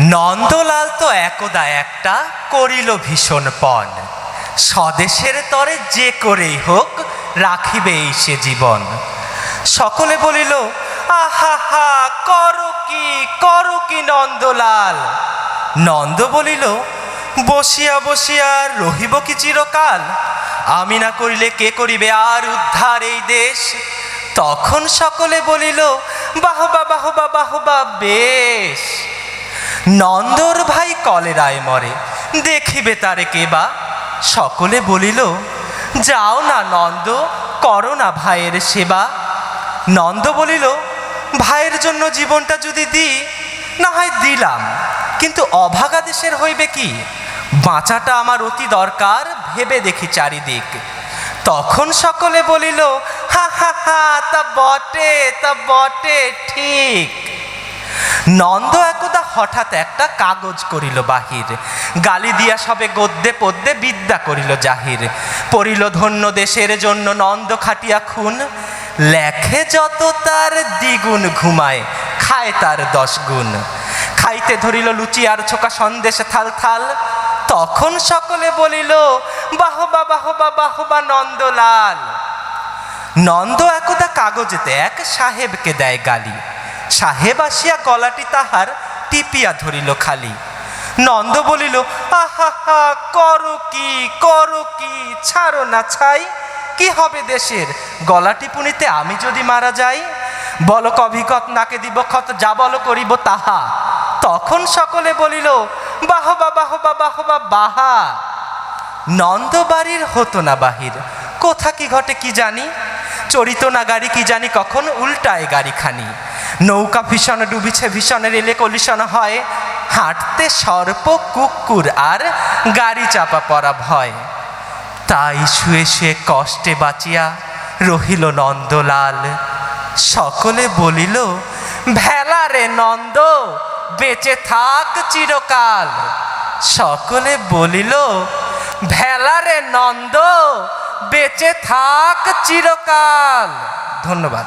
নন্দলাল তো একদা একটা করিল ভীষণ পণ। স্বদেশের তরে যে করেই হোক রাখিবে এই সে জীবন। সকলে বলিল, আহা, হা, করো কি করো কি নন্দলাল? নন্দ বলিল, বসিয়া বসিয়া রহিব কি চিরকাল? আমি না করিলে কে করিবে আর উদ্ধার এই দেশ? তখন সকলে বলিল, বাহবা বাহবা বাহবা, বেশ! নন্দর ভাই কলেরায় মরে, দেখিবে তারে কে বা? সকলে বলিল, যাও না নন্দ, করো না ভাইয়ের সেবা। নন্দ বলিল, ভাইয়ের জন্য জীবনটা যদি দিই না হয় দিলাম। কিন্তু অভাগা দেশের হইবে কি? বাঁচাটা আমার অতি দরকার, ভেবে দেখি চারিদিক। তখন সকলে বলিল, হা হা হা, তা বটে তা বটে, ঠিক। নন্দ একদা হঠাৎ একটা কাগজ করিল বাহির। গালি দিয়া সবে গদ্যে পদ্যে বিদ্যা করিল জাহির। পড়িল ধন্য দেশের জন্য নন্দ খাটিয়া খুন। লেখে যত তার দ্বিগুণ ঘুমায়, খায় তার দশ গুণ। খাইতে ধরিল লুচি আর ছোকা সন্দেশে থাল থাল। তখন সকলে বলিল, বাহবা বাহবা বাহবা নন্দলাল। নন্দ একদা কাগজেতে এক সাহেবকে দেয় গালি। সাহেব আসিয়া গলাটি তাহার টিপিয়া ধরিল খালি। নন্দ বলিল, আহা করো কি করো কি, ছাড়ো না ছাই, কি হবে দেশের? গলা টিপুনিতে আমি যদি মারা যাই, বল কভিকত নাকে দিব ক্ষত, যা বল করিব তাহা। তখন সকলে বলিল, বাহবা বাহবা বাহবা, বাহা। নন্দ বাড়ির হতো না বাহির। কোথা কি ঘটে কি জানি? চরিত না গাড়ি কি জানি কখন, উল্টায় গাড়ি খানি নৌকা ভীষণ ডুবিছে, ভীষণ রেলে কলিশন হয়। হাঁটতে সর্প কুকুর আর গাড়ি চাপা পড়া ভয়। তাই শুয়ে শুয়ে কষ্টে বাঁচিয়া রহিল নন্দলাল। সকলে বলিল, ভেলা রে নন্দ, বেঁচে থাক চিরকাল। সকলে বলিল, ভেলা রে নন্দ, বেঁচে থাক চিরকাল। ধন্যবাদ।